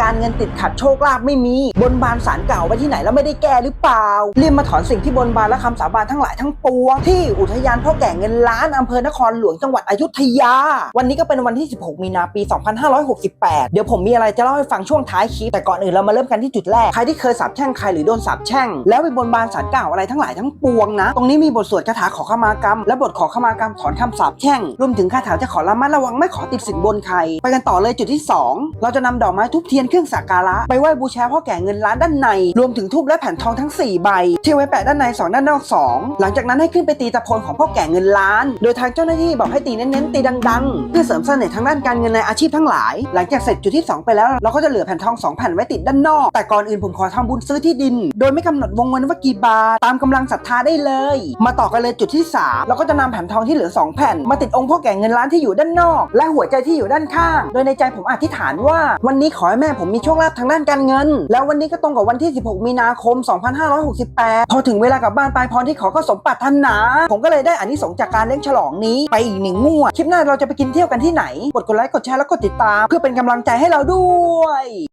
การเงินติดขัดโชคลาภไม่มี บนบานสารเก่าไว้ที่ไหนแล้วไม่ได้แก้หรือเปล่าเรีบมาถอนสิ่งที่บนบานและคำสาบานทั้งหลายทั้งปวงที่อุทยานพ่อแก่เงินล้านอำเภอนครหลวงจังหวัดอยุธยา วันนี้ก็เป็นวันที่ 16 มีนาปี 2568 เดี๋ยวผมมีอะไรจะเล่าให้ฟังช่วงท้ายคลิปแต่ก่อนอื่นเรามาเริ่มกันที่จุดแรกใครที่เคยสาบแช่งใครหรือโดนสาบแช่งแล้วไปบนบานสารเก่าอะไรทั้งหลายทั้งปวงนะ ตรงนี้มีบทสวดคาถาขอขมากรรม และบทขอขมากรรมถอนคำสาปแช่งรวมถึงคาถาจะขอระมัดระวังไม่ขอติดสินบนใคร ไปกันต่อเลยจุดที่ 2 เราจะนำดอกไม้ทุบเทียนเครื่องสักการะไปไหว้บูชาพ่อแก่เงินล้านด้านใน รวมถึงทูบและแผ่นทองทั้ง 4 ใบ ที่ไว้แปะด้านใน 2 ด้านนอก 2 หลังจากนั้นให้ขึ้นไปตีตะโพนของพ่อแก่เงินล้าน โดยทางเจ้าหน้าที่บอกให้ตีเน้นๆตีดังๆ เพื่อเสริมเสน่ห์ทางด้านการเงินในอาชีพทั้งหลาย หลังจากเสร็จจุดที่ 2 ไปแล้วเราก็จะเหลือแผ่นทอง2แผ่นไว้ติดด้านนอก แต่ก่อนอื่นผมขอทำบุญซื้อที่ดิน โดยไม่กำหนดวงเงินว่ากี่บาทตามกำลังศรัทธาได้เลย มาต่อกันเลยจุดที่3เราก็จะนำแผ่นทองที่เหลือ 2 แผ่น มาติดองค์พ่อแก่เงินล้านที่อยู่ด้านนอก และหัวใจที่อยู่ด้านข้าง โดยในใจผมอธิษฐานว่าวันนี้ขอให้แม่ผมมีโชคลาภทางด้านการเงิน แล้ววันนี้ก็ตรงกับวันที่ 16 มีนาคม 2568 พอถึงเวลากลับบ้านปลายพรที่ขอก็สมปรารถนา ผมก็เลยได้อานิสงส์จากการเลี้ยงฉลองนี้ไปอีกหนึ่งงวด คลิปหน้าเราจะไปกินเที่ยวกันที่ไหน กดกดไลค์กดแชร์แล้วกดติดตาม เพื่อเป็นกำลังใจให้เราด้วย